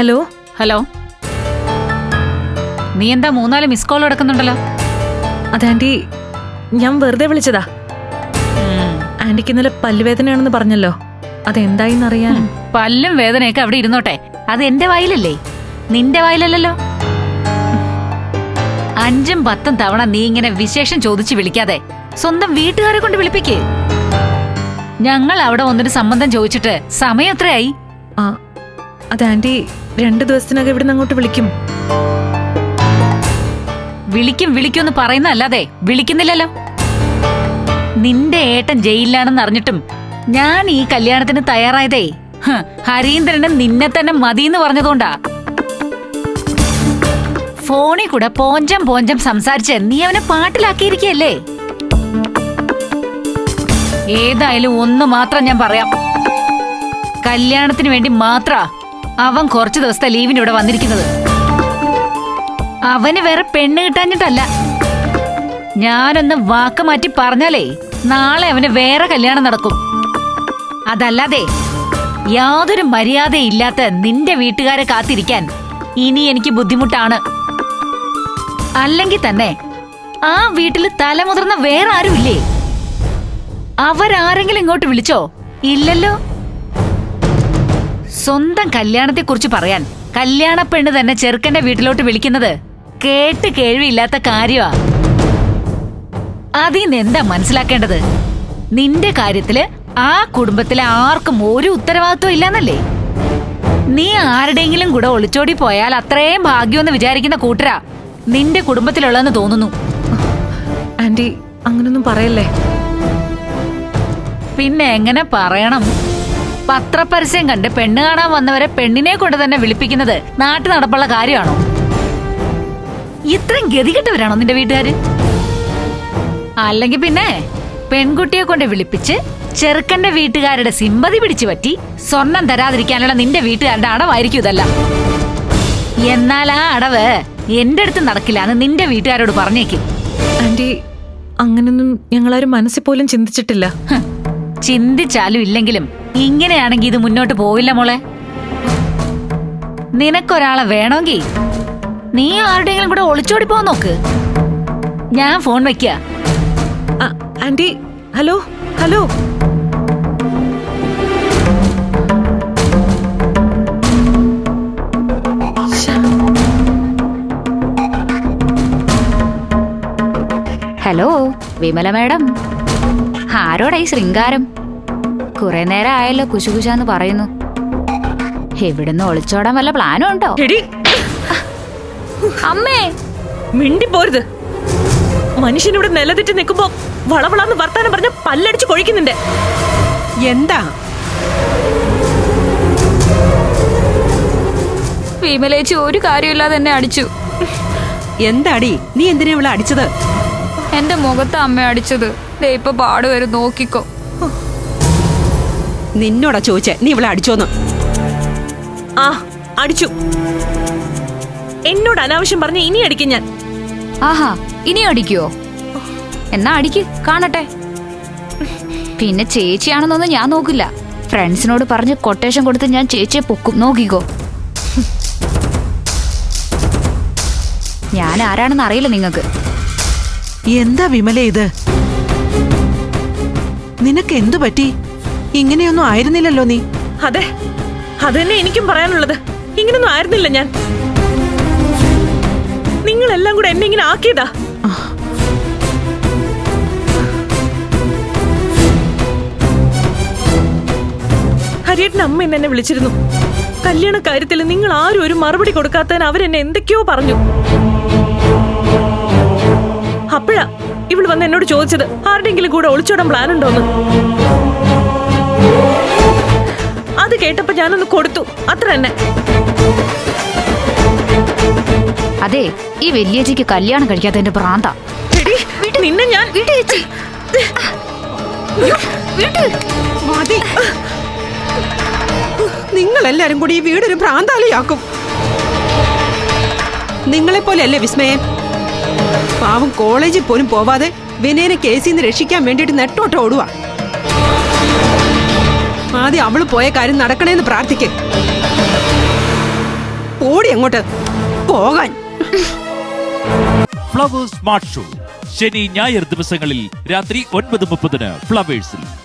Hello? Hello? നീ എന്താ മൂന്നാൽ miss call എടുക്കുന്നുണ്ടല്ലോ അത് ആന്റി ഞാൻ വെറുതെ വിളിച്ചതാ. ആന്റിക്ക് ഇന്നലെ പല്ലുവേദനയാണെന്ന് പറഞ്ഞല്ലോ. അതെന്തായിന്ന് അതെന്തായിന്നറിയാൻ പല്ലും വേദനയൊക്കെ അവിടെ ഇരുന്നോട്ടെ. അത് എന്റെ വായിലല്ലേ? നിന്റെ വായിലല്ലല്ലോ? അഞ്ചും പത്തും തവണ നീ ഇങ്ങനെ വിശേഷം ചോദിച്ചു വിളിക്കാതെ സ്വന്തം വീട്ടുകാരെ കൊണ്ട് വിളിപ്പിക്കേ. ഞങ്ങൾ അവിടെ വന്നൊരു സംബന്ധം ചോദിച്ചിട്ട് സമയം എത്രയായി? അത് ആന്റി രണ്ടു ദിവസത്തിനകം ഇവിടെ അങ്ങോട്ട് വിളിക്കും. വിളിക്കും വിളിക്കും എന്ന് പറയുന്നതല്ലാതെ വിളിക്കുന്നില്ലല്ലോ. നിന്റെ ഏട്ടൻ ജയിലിലാണെന്ന് അറിഞ്ഞിട്ടും ഞാൻ ഈ കല്യാണത്തിന് തയ്യാറായതേ ഹരീന്ദ്രന് നിന്നെ തന്നെ മതിയെന്ന് പറഞ്ഞതുകൊണ്ടാ. ഫോണിൽ കൂടെ പോഞ്ചം പോഞ്ചം സംസാരിച്ച് നീ അവനെ പാട്ടിലാക്കിയിരിക്കല്ലേ ഏതായാലും ഒന്ന് മാത്രം ഞാൻ പറയാം. കല്യാണത്തിന് വേണ്ടി മാത്ര അവൻ കുറച്ചു ദിവസത്തെ ലീവിന് ഇവിടെ വന്നിരിക്കുന്നത്. അവന് വേറെ പെണ്ണ് കിട്ടാഞ്ഞിട്ടല്ല. ഞാനൊന്ന് വാക്ക് മാറ്റി പറഞ്ഞാലേ നാളെ അവന് വേറെ കല്യാണം നടക്കും. അതല്ലാതെ യാതൊരു മര്യാദയില്ലാത്ത നിന്റെ വീട്ടുകാരെ കാത്തിരിക്കാൻ ഇനി എനിക്ക് ബുദ്ധിമുട്ടാണ്. അല്ലെങ്കിൽ തന്നെ ആ വീട്ടിൽ തലമുതിർന്ന വേറെ ആരുമില്ലേ? അവരാരെങ്കിലും ഇങ്ങോട്ട് വിളിച്ചോ? ഇല്ലല്ലോ? സ്വന്തം കല്യാണത്തെ കുറിച്ച് പറയാൻ കല്യാണ പെണ്ണ് തന്നെ ചെറുക്കന്റെ വീട്ടിലോട്ട് വിളിക്കുന്നത് കേട്ട് കേൾവിയില്ലാത്ത കാര്യമാ. അതിന്ന് എന്താ മനസ്സിലാക്കേണ്ടത്? നിന്റെ കാര്യത്തിൽ ആ കുടുംബത്തിലെ ആർക്കും ഒരു ഉത്തരവാദിത്വം ഇല്ലെന്നല്ലേ? നീ ആരുടെയെങ്കിലും കൂടെ ഒളിച്ചോടി പോയാൽ അത്രയും ഭാഗ്യമെന്ന് വിചാരിക്കുന്ന കൂട്ടരാ നിന്റെ കുടുംബത്തിലുള്ളതെന്ന് തോന്നുന്നു. ആന്റി അങ്ങനൊന്നും പറയല്ലേ? പിന്നെ എങ്ങനെ പറയണം? പത്രപരസ്യം കണ്ട് പെണ്ണ് കാണാൻ വന്നവരെ പെണ്ണിനെ കൊണ്ട് തന്നെ വിളിപ്പിക്കുന്നത് നാട്ടു നടപ്പുള്ള കാര്യമാണോ? ഇത്രയും ഗതികെട്ടവരാണോ നിന്റെ വീട്ടുകാര്? അല്ലെങ്കിൽ പിന്നെ പെൺകുട്ടിയെ കൊണ്ട് വിളിപ്പിച്ച് ചെറുക്കന്റെ വീട്ടുകാരുടെ സിമ്പതി പിടിച്ചു പറ്റി സ്വർണം തരാതിരിക്കാനുള്ള നിന്റെ വീട്ടുകാരുടെ അടവായിരിക്കും ഇതല്ല. എന്നാൽ ആ അടവ് എന്റെ അടുത്ത് നടക്കില്ല എന്ന് നിന്റെ വീട്ടുകാരോട് പറഞ്ഞേക്കും. ആന്റി അങ്ങനൊന്നും ഞങ്ങളാരും മനസ്സിൽ പോലും ചിന്തിച്ചിട്ടില്ല. ചിന്തിച്ചാലും ഇല്ലെങ്കിലും ഇങ്ങനെയാണെങ്കി ഇത് മുന്നോട്ട് പോവില്ല മോളെ. നിനക്കൊരാളെ വേണമെങ്കിൽ നീ ആരുടെയെങ്കിലും കൂടെ ഒളിച്ചോടി പോ നോക്ക്. ഞാൻ ഫോൺ വെക്ക. Aunty hello hello. Hello Vimala madam. ആരോടായി ശൃംഗാരം? കുറെ നേരം ആയല്ലോ കുശുകുശാന്ന് പറയുന്നു. എവിടുന്ന് ഒളിച്ചോടാൻ വല്ല പ്ലാനും ഉണ്ടോ? അമ്മേ. മിണ്ടി പോരുത്. മനുഷ്യനിവിടെ നിലതെറ്റി നിൽക്കുമ്പോ വളവളാന്ന് വർത്താനം പറഞ്ഞ പല്ലടിച്ച് കൊഴിക്കുന്നുണ്ട്. എന്താ? വിമലേച്ചി ഒരു കാര്യമില്ലാതെ എന്നെ അടിച്ചു. എന്താടി? നീ എന്തിനാ ഇവിടെ അടിച്ചത്? എന്റെ മുഖത്ത് അമ്മ അടിച്ചത്. ദേ ഇപ്പൊ പാടുവരും നോക്കിക്കോ. നിന്നോടാ ചോദിച്ചേ. നീ ഇവളെ അടിച്ചോന്ന്. ആ അടിച്ചു. എന്നോട് അനാവശ്യം പറഞ്ഞ ഇനി അടിക്കും ഞാൻ. ആഹാ ഇനി അടിക്കുവോ? എന്നാ അടിക്ക് കാണട്ടെ. പിന്നെ ചേച്ചിയാണെന്നൊന്നും ഞാൻ നോക്കില്ല. ഫ്രണ്ട്സിനോട് പറഞ്ഞ് കൊട്ടേഷൻ കൊടുത്ത് ഞാൻ ചേച്ചിയെ പൊക്കും. നോക്കിക്കോ. ഞാൻ ആരാണെന്ന് അറിയില്ല നിങ്ങൾക്ക്. എന്താ വിമല ഇത്? നിനക്ക് എന്തു പറ്റി ഇങ്ങനെയൊന്നും ആയിരുന്നില്ലല്ലോ നീ. അതെ. അത് തന്നെ എനിക്കും പറയാനുള്ളത്. ഇങ്ങനൊന്നും ആയിരുന്നില്ല ഞാൻ. നിങ്ങളെല്ലാം കൂടെ എന്നെ ഇങ്ങനെ ആക്കിയതാ. ഹരിയേട്ടൻ അമ്മ എന്നെ വിളിച്ചിരുന്നു. കല്യാണ കാര്യത്തിൽ നിങ്ങൾ ആരും ഒരു മറുപടി കൊടുക്കാത്തതിന് അവരെന്നെ എന്തൊക്കെയോ പറഞ്ഞു. അപ്പോഴാ ഇവൾ വന്ന് എന്നോട് ചോദിച്ചത് ആരുടെങ്കിലും കൂടെ ഒളിച്ചോടാൻ പ്ലാൻ ഉണ്ടോന്ന്. അത് കേട്ടപ്പോ ഞാനൊന്ന് കൊടുത്തു. അത്ര തന്നെ. അതെ ഈ വലിയജിക്ക് കല്യാണം കഴിക്കാത്തതിന്റെ പ്രാന്ത നിന്നെ ഞാൻ നിങ്ങൾ എല്ലാരും കൂടി ഈ വീടൊരു ഭ്രാന്താലിയാക്കും. നിങ്ങളെ പോലെയല്ലേ വിസ്മയം? പാവം കോളേജിൽ പോലും പോവാതെ വിനയനെ കേസിൽ നിന്ന് രക്ഷിക്കാൻ വേണ്ടിയിട്ട് നെട്ടോട്ട് ഓടുക ആദ്യം അവൾ പോയ കാര്യം നടക്കണേന്ന് പ്രാർത്ഥിക്ക്. അങ്ങോട്ട് പോകാൻ. Flowers smart show. ശനി ഞായർ ദിവസങ്ങളിൽ രാത്രി ഒൻപത് മുപ്പതിന് ഫ്ലവേഴ്സിൽ.